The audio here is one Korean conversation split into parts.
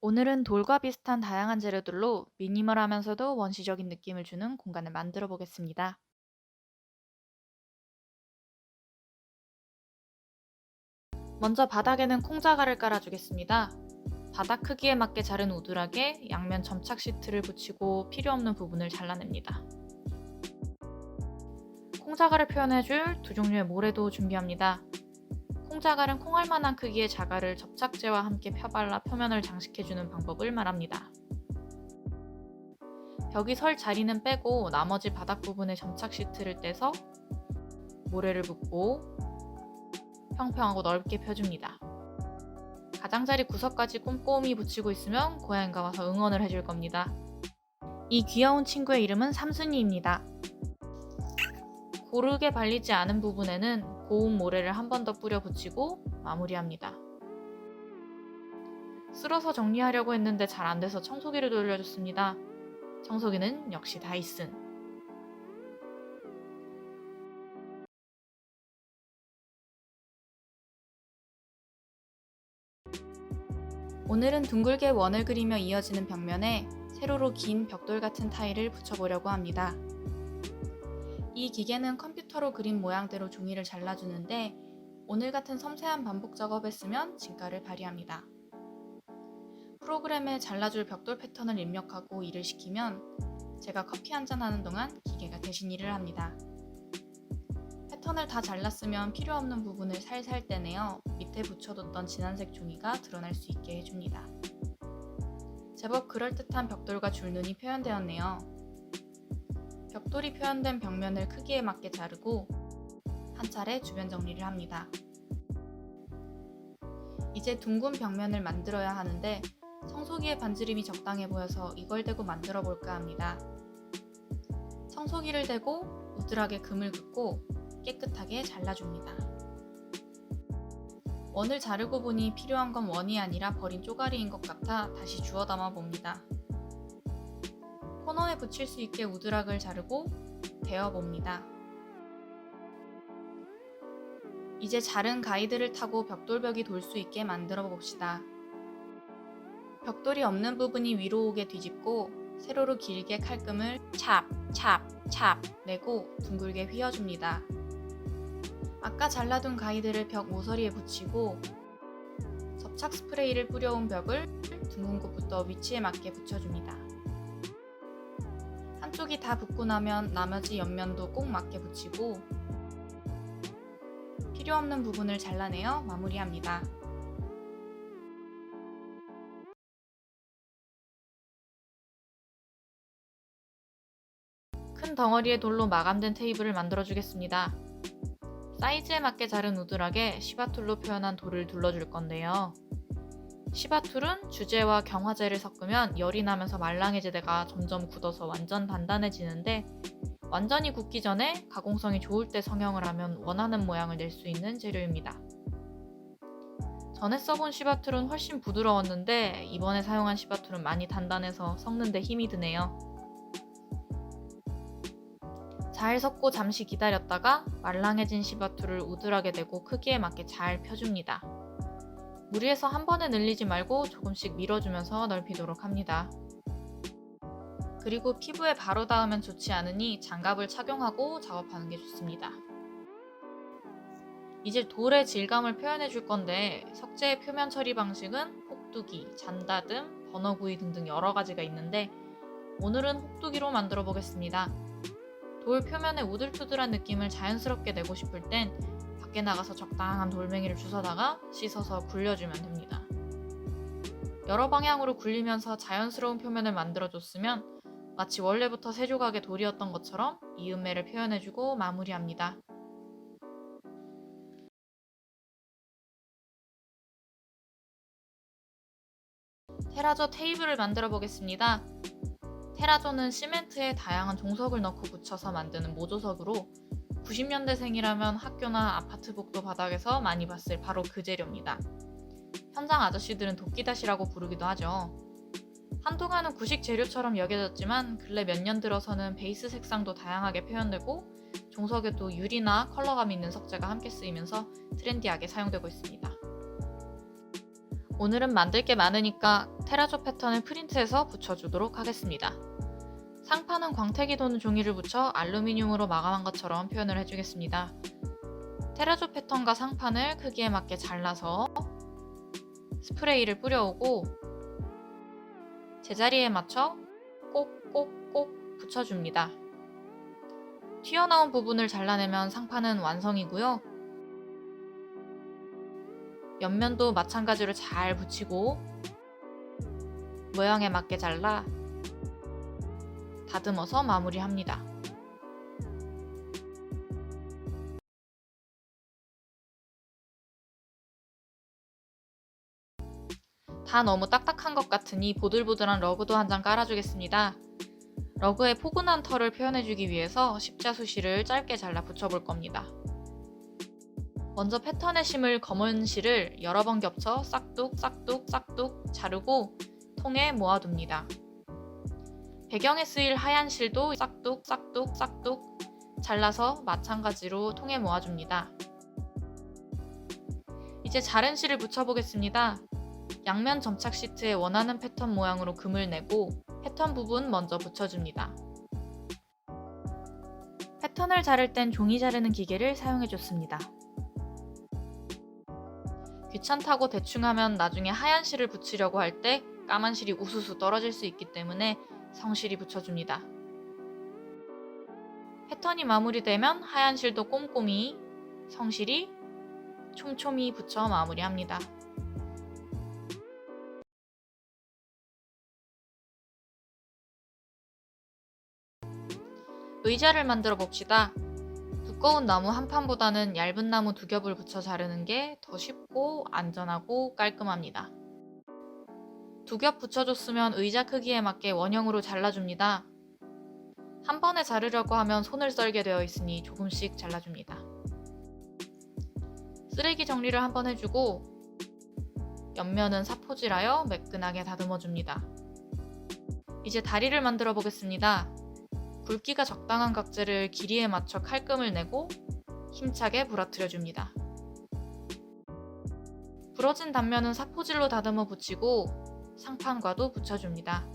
오늘은 돌과 비슷한 다양한 재료들로 미니멀하면서도 원시적인 느낌을 주는 공간을 만들어 보겠습니다. 먼저 바닥에는 콩자갈을 깔아주겠습니다. 바닥 크기에 맞게 자른 우드락에 양면 점착 시트를 붙이고 필요 없는 부분을 잘라냅니다. 콩자갈을 표현해줄 두 종류의 모래도 준비합니다. 콩자갈은 콩알 만한 크기의 자갈을 접착제와 함께 펴발라 표면을 장식해주는 방법을 말합니다. 벽이 설 자리는 빼고 나머지 바닥 부분에 점착 시트를 떼서 모래를 붓고 평평하고 넓게 펴줍니다. 가장자리 구석까지 꼼꼼히 붙이고 있으면 고양이가 와서 응원을 해줄 겁니다. 이 귀여운 친구의 이름은 삼순이입니다. 고르게 발리지 않은 부분에는 고운 모래를 한 번 더 뿌려 붙이고 마무리합니다. 쓸어서 정리하려고 했는데 잘 안 돼서 청소기를 돌려줬습니다. 청소기는 역시 다이슨. 오늘은 둥글게 원을 그리며 이어지는 벽면에 세로로 긴 벽돌 같은 타일을 붙여보려고 합니다. 이 기계는 컴퓨터로 그린 모양대로 종이를 잘라주는데 오늘 같은 섬세한 반복 작업에 쓰면 진가를 발휘합니다. 프로그램에 잘라줄 벽돌 패턴을 입력하고 일을 시키면 제가 커피 한 잔 하는 동안 기계가 대신 일을 합니다. 패턴을 다 잘랐으면 필요 없는 부분을 살살 떼내어 밑에 붙여뒀던 진한색 종이가 드러날 수 있게 해줍니다. 제법 그럴듯한 벽돌과 줄눈이 표현되었네요. 벽돌이 표현된 벽면을 크기에 맞게 자르고 한 차례 주변 정리를 합니다. 이제 둥근 벽면을 만들어야 하는데 청소기의 반지름이 적당해 보여서 이걸 대고 만들어 볼까 합니다. 청소기를 대고 우드락에 금을 긋고 깨끗하게 잘라줍니다. 원을 자르고 보니 필요한 건 원이 아니라 버린 쪼가리인 것 같아 다시 주워 담아 봅니다. 코너에 붙일 수 있게 우드락을 자르고 대어 봅니다. 이제 자른 가이드를 타고 벽돌벽이 돌 수 있게 만들어 봅시다. 벽돌이 없는 부분이 위로 오게 뒤집고 세로로 길게 칼금을 찹, 찹, 찹 내고 둥글게 휘어줍니다. 아까 잘라둔 가이드를 벽 모서리에 붙이고 접착 스프레이를 뿌려온 벽을 둥근 곳부터 위치에 맞게 붙여줍니다. 한쪽이 다 붙고 나면 나머지 옆면도 꼭 맞게 붙이고 필요 없는 부분을 잘라내어 마무리합니다. 큰 덩어리의 돌로 마감된 테이블을 만들어 주겠습니다. 사이즈에 맞게 자른 우드락에 시바툴로 표현한 돌을 둘러줄 건데요. 시바툴은 주재와 경화제를 섞으면 열이 나면서 말랑해지다가 점점 굳어서 완전 단단해지는데 완전히 굳기 전에 가공성이 좋을 때 성형을 하면 원하는 모양을 낼 수 있는 재료입니다. 전에 써본 시바툴은 훨씬 부드러웠는데 이번에 사용한 시바툴은 많이 단단해서 섞는데 힘이 드네요. 잘 섞고 잠시 기다렸다가 말랑해진 시바툴을 우드락에 대고 크기에 맞게 잘 펴줍니다. 무리해서 한 번에 늘리지 말고 조금씩 밀어주면서 넓히도록 합니다. 그리고 피부에 바로 닿으면 좋지 않으니 장갑을 착용하고 작업하는 게 좋습니다. 이제 돌의 질감을 표현해 줄 건데 석재의 표면 처리 방식은 혹두기, 잔다듬, 버너구이 등등 여러 가지가 있는데 오늘은 혹두기로 만들어 보겠습니다. 돌 표면의 우들투들한 느낌을 자연스럽게 내고 싶을 땐 밖에 나가서 적당한 돌멩이를 주워다가 씻어서 굴려주면 됩니다. 여러 방향으로 굴리면서 자연스러운 표면을 만들어줬으면 마치 원래부터 세 조각의 돌이었던 것처럼 이음매를 표현해주고 마무리합니다. 테라조 테이블을 만들어 보겠습니다. 테라조는 시멘트에 다양한 종석을 넣고 붙여서 만드는 모조석으로 90년대생이라면 학교나 아파트 복도 바닥에서 많이 봤을 바로 그 재료입니다. 현장 아저씨들은 도끼다시라고 부르기도 하죠. 한동안은 구식 재료처럼 여겨졌지만 근래 몇 년 들어서는 베이스 색상도 다양하게 표현되고 종석에도 유리나 컬러감 있는 석재가 함께 쓰이면서 트렌디하게 사용되고 있습니다. 오늘은 만들 게 많으니까 테라조 패턴을 프린트해서 붙여주도록 하겠습니다. 상판은 광택이 도는 종이를 붙여 알루미늄으로 마감한 것처럼 표현을 해주겠습니다. 테라조 패턴과 상판을 크기에 맞게 잘라서 스프레이를 뿌려오고 제자리에 맞춰 꼭꼭꼭 붙여줍니다. 튀어나온 부분을 잘라내면 상판은 완성이고요. 옆면도 마찬가지로 잘 붙이고 모양에 맞게 잘라 다듬어서 마무리합니다. 다 너무 딱딱한 것 같으니 보들보들한 러그도 한 장 깔아주겠습니다. 러그의 포근한 털을 표현해주기 위해서 십자수실을 짧게 잘라 붙여볼 겁니다. 먼저 패턴에 심을 검은 실을 여러 번 겹쳐 싹둑 싹둑 싹둑 자르고 통에 모아둡니다. 배경에 쓰일 하얀 실도 싹둑 싹둑 싹둑 잘라서 마찬가지로 통에 모아줍니다. 이제 자른 실을 붙여보겠습니다. 양면 점착 시트에 원하는 패턴 모양으로 금을 내고 패턴 부분 먼저 붙여줍니다. 패턴을 자를 땐 종이 자르는 기계를 사용해줬습니다. 귀찮다고 대충 하면 나중에 하얀 실을 붙이려고 할 때 까만 실이 우수수 떨어질 수 있기 때문에 성실히 붙여줍니다. 패턴이 마무리되면 하얀 실도 꼼꼼히 성실히 촘촘히 붙여 마무리합니다. 의자를 만들어 봅시다. 두꺼운 나무 한 판보다는 얇은 나무 두 겹을 붙여 자르는 게 더 쉽고 안전하고 깔끔합니다. 두 겹 붙여줬으면 의자 크기에 맞게 원형으로 잘라줍니다. 한 번에 자르려고 하면 손을 썰게 되어 있으니 조금씩 잘라줍니다. 쓰레기 정리를 한번 해주고 옆면은 사포질하여 매끈하게 다듬어줍니다. 이제 다리를 만들어 보겠습니다. 굵기가 적당한 각재를 길이에 맞춰 칼금을 내고 힘차게 부러뜨려 줍니다. 부러진 단면은 사포질로 다듬어 붙이고 상판과도 붙여줍니다.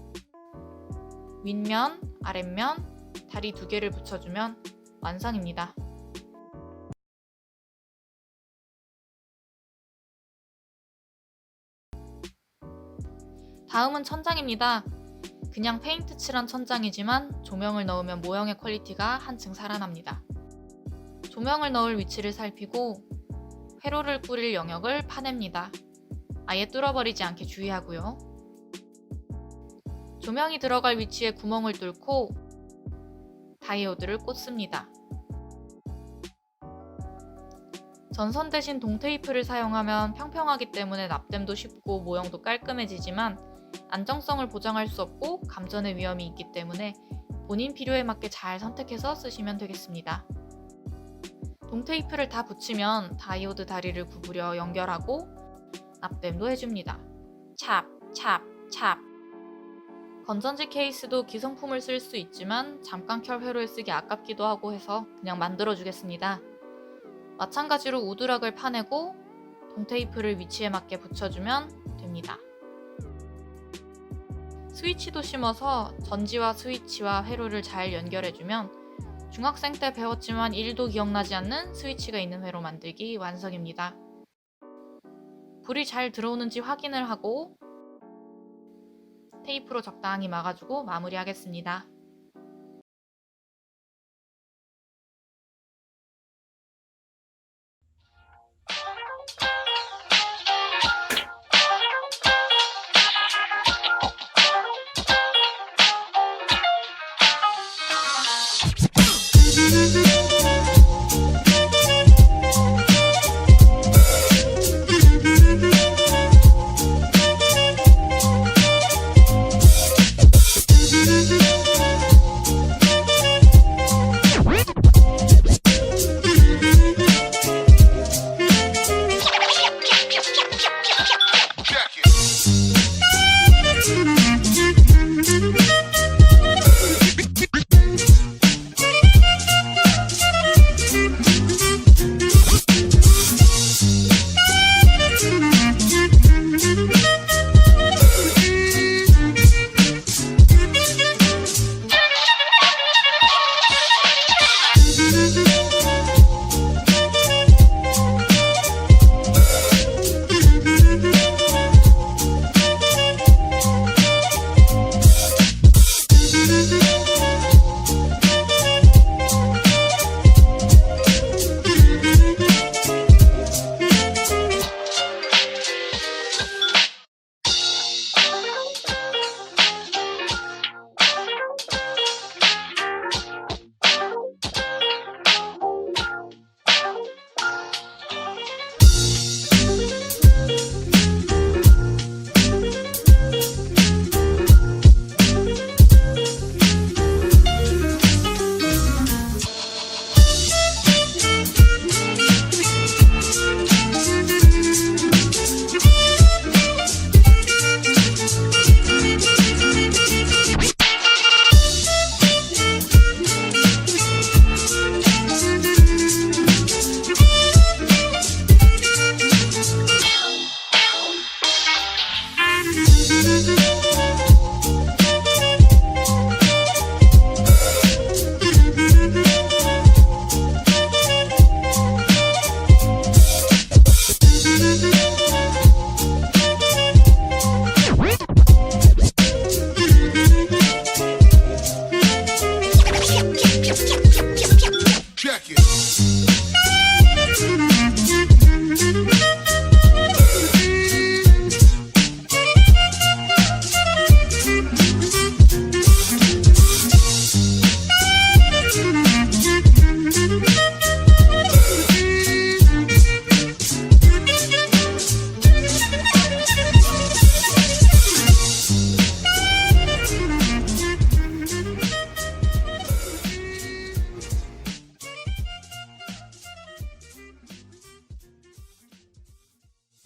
윗면, 아랫면, 다리 두 개를 붙여주면 완성입니다. 다음은 천장입니다. 그냥 페인트 칠한 천장이지만 조명을 넣으면 모형의 퀄리티가 한층 살아납니다. 조명을 넣을 위치를 살피고 회로를 꾸릴 영역을 파냅니다. 아예 뚫어버리지 않게 주의하고요. 조명이 들어갈 위치에 구멍을 뚫고 다이오드를 꽂습니다. 전선 대신 동테이프를 사용하면 평평하기 때문에 납땜도 쉽고 모형도 깔끔해지지만 안정성을 보장할 수 없고 감전의 위험이 있기 때문에 본인 필요에 맞게 잘 선택해서 쓰시면 되겠습니다. 동테이프를 다 붙이면 다이오드 다리를 구부려 연결하고 납땜도 해줍니다. 찹, 찹, 찹. 건전지 케이스도 기성품을 쓸 수 있지만 잠깐 켤 회로에 쓰기 아깝기도 하고 해서 그냥 만들어 주겠습니다. 마찬가지로 우드락을 파내고 동테이프를 위치에 맞게 붙여주면 됩니다. 스위치도 심어서 전지와 스위치와 회로를 잘 연결해주면 중학생 때 배웠지만 1도 기억나지 않는 스위치가 있는 회로 만들기 완성입니다. 불이 잘 들어오는지 확인을 하고 테이프로 적당히 막아주고 마무리하겠습니다.